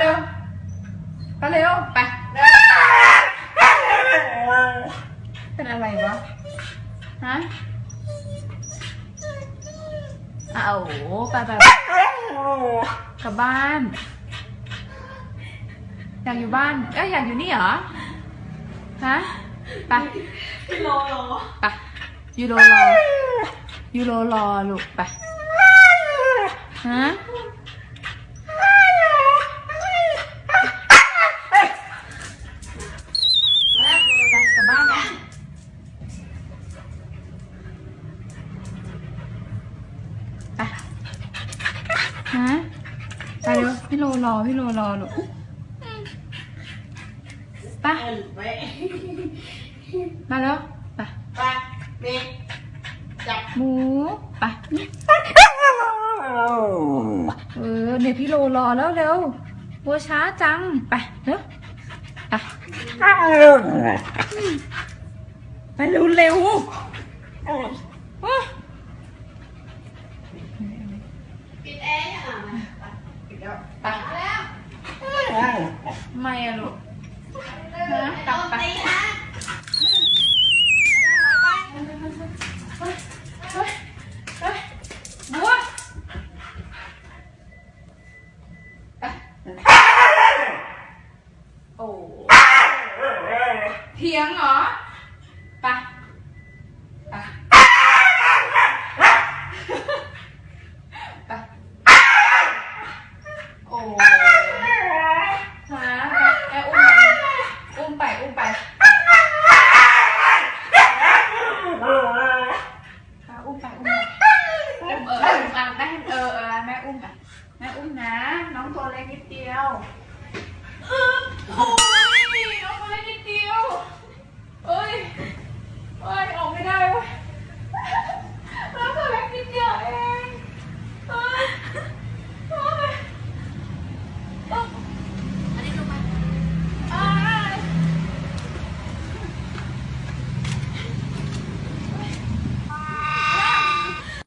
เร็วไปเร็วไป เป็นอะไรวะ ฮะอ้าวไปไปไปกลับบ้าน อยากอยู่บ้าน เอ้ยอยากอยู่นี่เหรอ ฮะ ไปพี่โลโลไปยูโรรอยูโรรอลูกไป ฮะ ฮะไปเร็วพี่โลรอพี่โลรอลูกไปเออไว้มาแล้วไปไปเมย์จับหมูไปเออเนี่ยพี่โลรอแล้วเร็ววัวช้าจังไปเร็วไปไปเร็วเร็วอื้อปิดแอร์อะปิดแล้ว ไปแล้วทำไม่อะลูกนะกลับไปตีนะเฮ้ยเฮ้ยบัวไปโอ้เถียงเหรอไปไปไปโอ้ฮะแม่อุ้มไปอุ้มไปอุ้มไปอะอุ้มไปอุ้มไปอุ้มเอออุ้มอะแม่เออเอ อแม่อุ้มนะแม่อุ้มนะ น้องตัวเล็กนิดเดียว